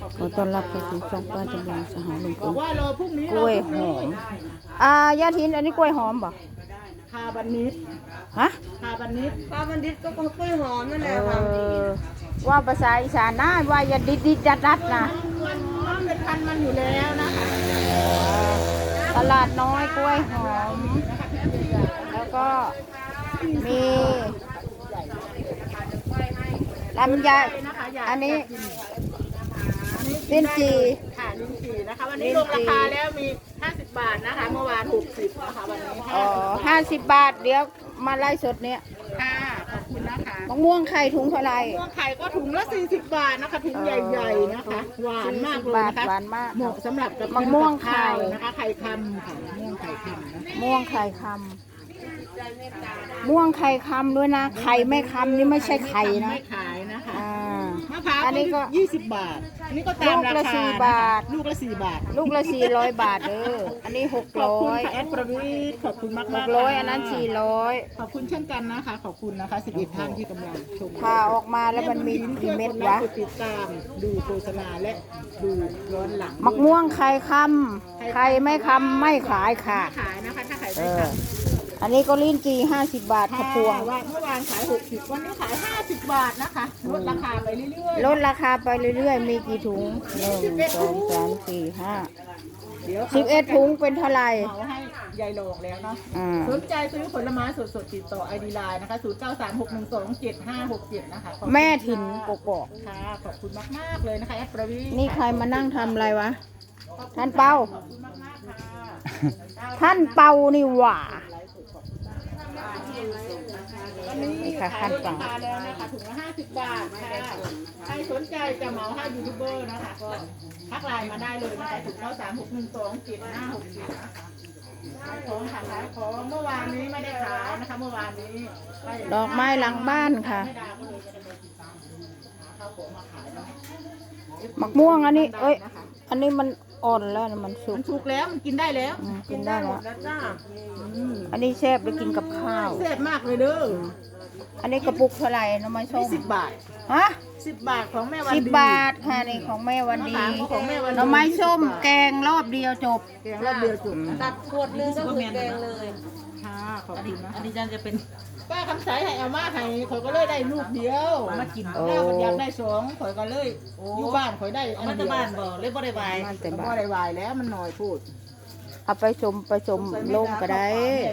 ขอต้อนรับเข้าสู่ช่องป้าจำลองสหายลุงพบอกลว่ารอพรุ่งนี้กล้วยหอมอ่ายาทินอันนี้กล้วยหอมบ่คาบันนิดฮะคาบันนิดปลาบันดิตก็กล้วยหอมนั่นแหเอละค่ะอว่าภาษาอีสานนะว่าอย่าดิดดิดดัดดัดนะกล้วยหอมเป็นพันธุ์มันอยู่แล้วนะคะตลาดน้อยกล้วยหอม แล้วก็มีลำไย นะคะอยากอันนี้ กิลิ้นจี่ค่ะลิ้นจี่นะคะ วันนี้ลงราคาแล้วมี 50 บาทนะคะ เมื่อวาน 60นะคะวันนี้อ๋อห้าสิบบาทเดี๋ยวมาไล่สดเนี่ยค่ะขอบคุณนะคะมะม่วงไข่ถุงเท่าไหร่ม่วงไข่ก็ถุงละ 40 บาทนะคะถุงใหญ่ๆนะคะ หวานมากเลยนะคะหวานมากเหมาะสำหรับกับมะม่วงไข่ข้าวนะคะไข่คำค่ะมะม่วงไข่คำนะม่วงไข่คำม่วงไข่คำด้วยนะไข่ไม่คำนี่ไม่ใช่ไข่นะไม่ขายนะคะอ่า มะพร้าวอันนี้ก็ยี่สิบบาท อันนี้ก็ตามลูกราละคาสี่นะคะบาท ลูกละสี่บาทลูกละสี่ร้อยบาทเด้ออันนี้หกขอบร้คุณอยค่ะแอดประวิทย์ขอบคุณมากหมากกร้อยอันนั้นสี่ร้อยขอบคุณเช่นกันนะคะ ขอบคุณนะคะสิบเอ็ดท่านที่กำลังชมผ่าออกมาแล้วมันมีกี่เม็ดวะกดติดตามดูโฆษณาและดูย้อนหลังมะม่วงไข่คำไข่ไม่คำไม่ขายค่ะ ขายนะคะ ถ้าขายเอไม่อขาย อันนี้ก็ลิ้นจีห้าสิบบาทค่ะขะพวงว่าเมื่อวานขายหกสิบวันนี้ขายห้าสิบบาทนะคะลดราคาไปเรื่อยๆลดราคาไปเรื่อยๆ มีกี่ถุงหนึ่งสองสามสี่ห้าเดี๋ยวสิบเอ็ดถุงเป็นเท่าไหร่เหมาให้ยายโลงแล้วเนาะอ่าสนใจซื้อผลไม้สดๆติดต่อไอดีไลน์นะคะ0 9 3 6 1 2 7 5 6 7นะคะขอบคุณแม่ถิ่นกกอกค่ะขอบคุณมากๆเลยนะคะแอดประวีนี่ใครมานั่งทำอะไรวะ ท่านเปาขอบคุณมากๆค่ะท่านเปานี่หว่าวันนี้นี่ค่ะขายขั้นลดตอรานคาแล้วนะคะถุงละ50บาทค่ะใครสนใจจะเหมาให้ยูทูบเบอร์นะคะก็ทักไลน์มาได้เลยนะคะถุงละ3 6 1 2 7 5 6 7นะคะขายของค่ะขายของเมื่อวานนี้ไม่ได้ขายนะคะเมื่อวานนี้ ดอกไม้หลังบ้านค่ะไม่ได้ก็เลยจะได้ไปติดตามข้าวของมาขายเนาะมะม่วงอันนี้ เอ้ย อันนี้มัน อ่อนแล้วนะมันสุมักนถูกแล้วมันกินได้แล้วอืมกินได้แล้วแล้วจ้าอืมอันนี้แซ่บไปกินกับข้าว แซ่บมากเลยเด้ออันนี้กระปุกเท่าไหร่หน้ำไม้ส้นี่มสิบบาทฮะสิบบาทของแม่วันสิบดีบาทค่ะนี่ของแม่วันดีมะขามของแม่วันดี หน้ำไม้ส้ม20บาทแกงรอบเดียวจบ แกงรอบเดียวจุดนะตัดขวดนึงก็คือแกงเลยค่ะขอบคุณนะ อันนี้จันจะเป็น ป้าคำสายให้เอามาให้ข่อยก็เลยได้ลูกเดียวมากินโอ้ แล้วมันอยากได้สองข่อยก็เลยอยู่บ้านข่อยได้อันมันเดีจะยวบ้านบ่เล่บ่ได้ใบมันแต่แต่บาบ่ทได้วายแล้วมันหน่อยพูดเอาไปชมไปชมลงก็ได้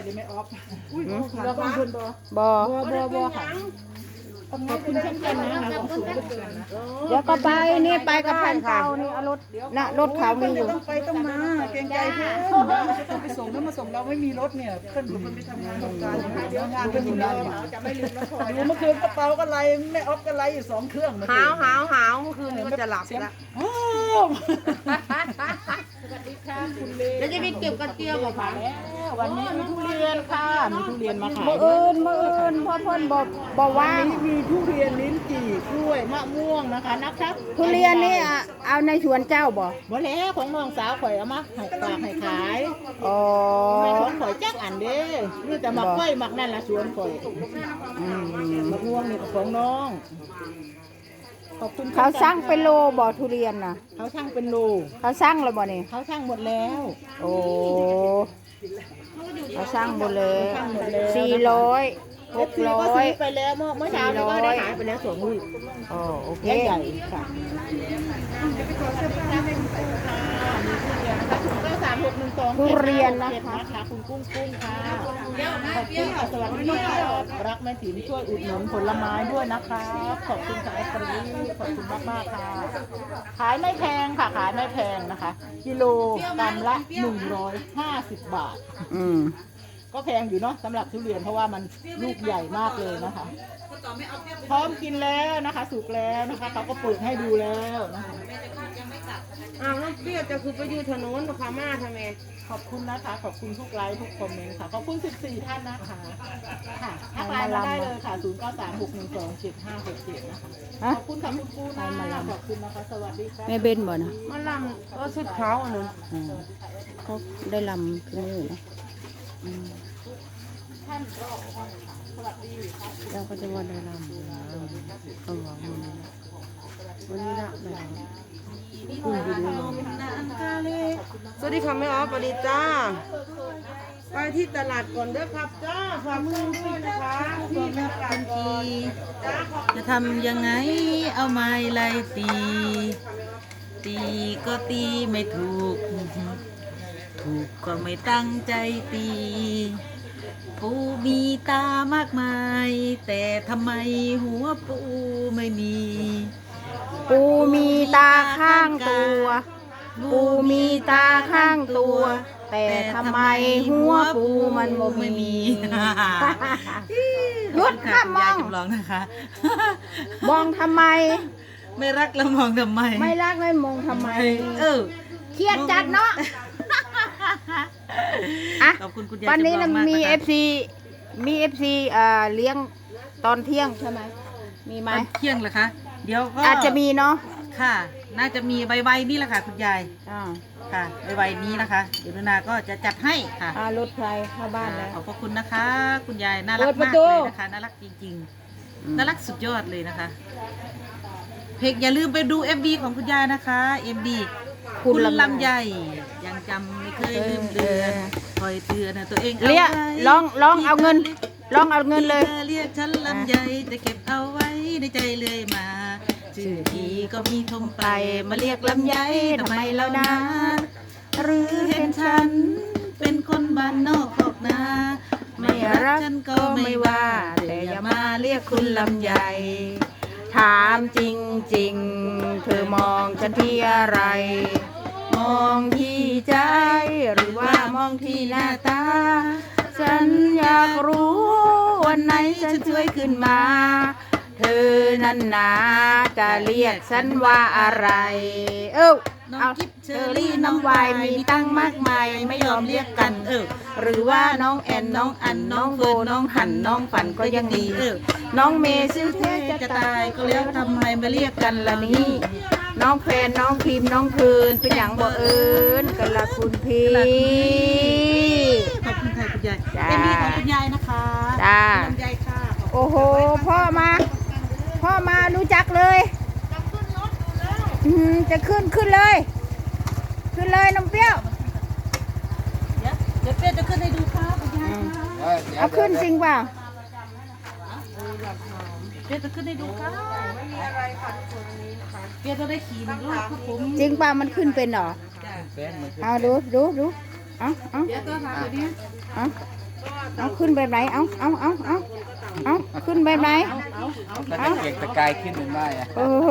เดี๋ยวไม่ออกอุ้ยเราต้องคุณบ่บอบ่บ่บ่ค่ะ ขอบคุณเช่นกันนะคะขอบคุณเพื่อนๆนะเดี๋ยวก็ไปนี่ไปกับพันเก่านี่เอารถน่ะรถเขามีอยู่ต้องไปต้องมาเกรงใจเพื่อนต้องไปส่งแล้วมาส่งเราไม่มีรถเนี่ยเพื่อนผมมันไปทำงานทำการอยู่เดี๋ยวงานเป็นอยู่แล้วจะไม่ลืมนะพลอยดูเมื่อคืนกระเป๋าก็ไรแม่ออฟก็ไรอยู่สองเครื่องเมื่อหาคืวนหาวหาวเมื่อคืนนี้ก็จะหลับแล้วโอ้สวัสดีค่ะคุณเลแล้วจะไปเก็บกระเจียวบ่คะแล้ว วันนี้มีทุเรียนค่ะมีทุเรียนมาขายมื่ออื่นมื่ออื่นพ่อเพิ่นบอกบอกว่าง มีทุเรียนลิ้นจี่กล้วยมะม่วงนะคะนะครับทุเรียนนี่อะเอาในสวนเจ้าบ่บ่แล้วของน้องสาวข่อยเอามาให้ฝากให้ขายอ๋อไม่ของข่อยจักอันเด้นี่แต่หมักไว้หมักนั่นละสวนข่อยอืมมะม่วงนี่ก็ของน้องขอบคุณเขาสั่งเป็นโลบ่ทุเรียนน่ะเขาช่างเป็นโลเขาสั่งแล้วบ่นี่เขาช่างหมดแล้ว โอ้ เขาสั่งหมดเลยสี่ร้อยหกซีร้ก็อยซื้อไปแล้วเมื่อเมื่อเช้านี้ก็ได้ขายไปแล้วสองลูกอ๋อโอเคใหญ่ๆค่ะก็สามหกหนึ่งสองทุเรียนนะเจ็ดคะนะคะคุณกุ้งกุ้งค่ะขอบคุณค่ะสวัสดีครับรักแม่ถิ่นช่วยอุดหนุนผลไม้ด้วยนะคะขอบคุณค่ะแอปเปิลขอบคุณมากมากๆค่ะ ขายไม่แพงค่ะ ขายไม่แพงนะคะ กิโลกรัมละหนึ่งร้อยห้าสิบบาท อืม ก็แพงอยู่เนาะสำหรับทุเรียนเพราะว่ามันลูกใหญ่มากเลยนะคะ พร้อมกินแล้วนะคะ สุกแล้วนะคะเขาก็เปิดให้ดูแล้วนะคะอ้าวแล้วเปรี้ยวจะคือไปอยู่ถนนพม่าทำไมขอบคุณนะคะ ขอบคุณทุกไลค์ทุกคอมเมนต์ค่ะ ขอบคุณ 14 ท่านนะคะค่ะทักไลน์มาได้เลยค่ะ 0 9 3 6 1 2 7 5 6 7 นะคะฮะขอบคุณค่ะคุณปูนะขอบคุณนะคะ สวัสดีค่ะแม่เบนบ่นะมันลำก็สุดเท้าอันนึงอืมเขาได้ลำขึ้นอยู่นะ อืมท่านรองสวัสดีค่ะเราก็จะว่าได้ลำอยู่นะเขาบอกมันวันนี้ละแบบสวัสดีค่ะแม่ออฟสวัสดีจ้า ไปที่ตลาดก่อนเด้อครับจ้าฝากมือด้วยนะคะที่ตลาดก่อนจ้าขอบจะทำยังไงเอาไม้ไล่ตี ตีก็ตีไม่ถูก ถูกก็ไม่ตั้งใจตี ปูมีตามากมาย แต่ทำไมหัวปูไม่มี ปูมีตาข้างตัว ปูมีตาข้างตัว แต่ทำไมหัวปูมันบ่มีหยุดค่ะมองยายจำลองนะคะ มองทำไม ไม่รักแล้วมองทำไม ไม่รักเลยมองทำไม เออ เครียดจัดเนาะ อะขอบคุณคุณยายวันนี้จำลนะองมากมีนะคะเอฟซีมีเอฟซีเอ่อเลี้ยงตอนเที่ยงใช่ไหมมีไหมตอนเที่ยงเหรอคะ เดี๋ยวก็อาจจะมีเนาะค่ะ น่าจะมีใบๆนี่แหละค่ะ คุณยาย อ่าค่ะใบๆนี้นะคะ เดี๋ยวนุนาก็จะจัดให้ค่ะ อ่ารถใครเข้าบ้านแล้ว ขอบพระคุณนะคะ คุณยายน่ารักเปิดประมากตู เลยนะคะ น่ารักจริงๆ น่ารักสุดยอดเลยนะคะ เพลงอย่าลืมไปดู MB ของคุณยายนะคะ MB คุณคุณลำลำไยไยยัง จำไม่เคยลืมเดือนเออคอยเตือนนะตัวเองเรียกไว้ลองลองเอาเงิน ลองเอาเงินเลยธอเรียกฉันลำไยจะเก็บเอาไว้ในใจเลยมาชื่อทีก็มีทมไปมาเรียกลำไยทำไมแล้วนะหรือเห็นฉัน เป็นคนบ้านนอกออกนาไม่รักฉันก็ไม่ว่า แต่อย่ามาเรียกคุณลำไยถามจริงจริงๆ เธอมองฉันที่อะไร มองที่ใจ หรือว่ามองที่หน้าตา ฉันอยากรู้วันไหนฉันช่วยขึ้นมา เธอนั้นนาจะเรียกฉันว่าอะไร เอ้าน้องเอากิ๊บเชเชออรี่รี่น้น้อองงวาวายยมีมีตั้ตั้งงมามากกมามายยไม่ไม่ยยออมมเรีเรียยกกกักันนเออหรือว่าน้องแอนน้องอันน้องเฟิร์นน้องหันน้องฝันก็ยังดีเออน้องเมย์ชื่อเทจะจะตาตายยก็แล้วทำไมมาเรียกกันละล่ะนี้ นี่น้องแฟนน้องพิมพ์น้องคืนเป็นอย่างบ่เอิญกันละคุณพี่ ขอบคุณค่ะคุณยายจ้า เอ็มบีของคุณยายนะคะจ้า ลำไยค่ะโอ้โห พ่อมา พ่อมารู้จักเลยอืมจะขึ้นขึ้นเลย ขึ้นเลยน้องเปรี้ยว เดี๋ยวเดี๋ยวเป้จะขึ้นให้ดูครับคุณยายค่ะเอาขึ้นจริงเปล่า เป้จะขึ้นให้ดูครับไม่มีอะไรค่ะทุกคนนี้นะคะเป้จะได้ขี่หนึ่งรอบครับผมจริงเปล่ามันขึ้นเป็นเหรอจ้าเอาดูดูดูเอาเอาเดี๋ยวตัวหาเดี๋ยวนี้เอาเอาขึ้นแบบไหนเอาเอาเอาเอาเอาขึ้นแบบไหนมันจะเก่งตะกายขึ้นเป็นได้อะโอ้โห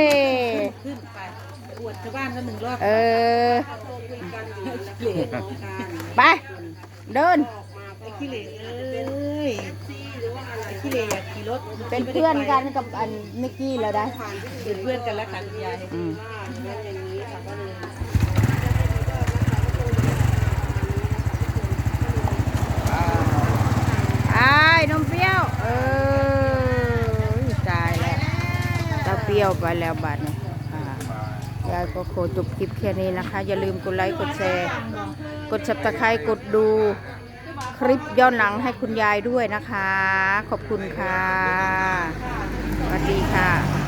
ยขึ้นไปอวดชาวบ้านกันหนึ่งรอบเออไปเดินไอ้ขี้เหร่เอ้ย ไอ้ขี้เหร่อยากขี่รถเป็นเพื่อนกันกับอันนิกกี้แล้วได้เป็นเพื่อนกันแล้วค่ะคุณยายอืมไอ้นมเปรี้ยว เออตายแล้วตาเปรี้ยวไปแล้วบัดนี้อ่ายายก็ขอจบคลิปแค่นี้นะคะ อย่าลืมกดไลค์ กดแชร์ กด subscribe กดดู คลิปย้อนหลังให้คุณยายด้วยนะคะ ขอบคุณค่ะสวัสดีค่ะ